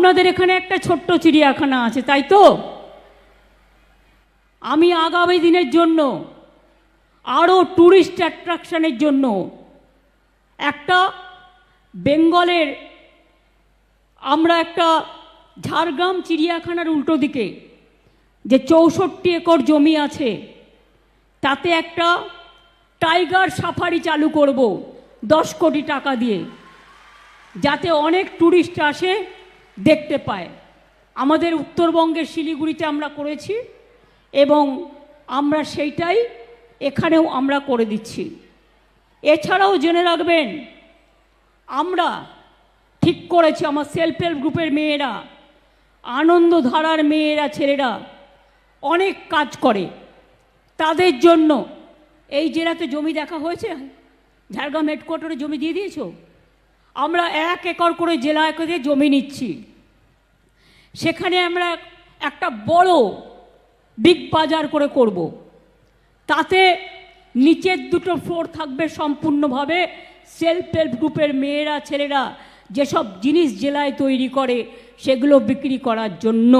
আপনাদের এখানে একটা ছোট্ট চিড়িয়াখানা আছে, তাই তো? আমি আগামী দিনের জন্য আরও ট্যুরিস্ট অ্যাট্রাকশানের জন্য একটা বেঙ্গলের আমরা একটা ঝাড়গ্রাম চিড়িয়াখানার উল্টো দিকে যে চৌষট্টি একর জমি আছে, তাতে একটা টাইগার সাফারি চালু করব দশ কোটি টাকা দিয়ে, যাতে অনেক ট্যুরিস্ট আসে দেখতে পায়। আমাদের উত্তরবঙ্গের শিলিগুড়িতে আমরা করেছি এবং আমরা সেইটাই এখানেও আমরা করে দিচ্ছি। এছাড়াও জেনে রাখবেন, আমরা ঠিক করেছি, আমার সেলফ হেল্প গ্রুপের মেয়েরা, আনন্দধারার মেয়েরা, ছেলেরা অনেক কাজ করে। তাদের জন্য এই জেলাতে জমি দেখা হয়েছে? ঝাড়গ্রাম হেডকোয়ার্টারে জমি দিয়ে দিয়েছ? আমরা এক একর করে জেলায় করে জমি নিচ্ছি। সেখানে আমরা একটা বড় বিগ বাজার করে করব। তাতে নিচের দুটো ফ্লোর থাকবে সম্পূর্ণভাবে সেলফ হেল্প গ্রুপের মেয়েরা, ছেলেরা যেসব জিনিস জেলায় তৈরি করে সেগুলো বিক্রি করার জন্য।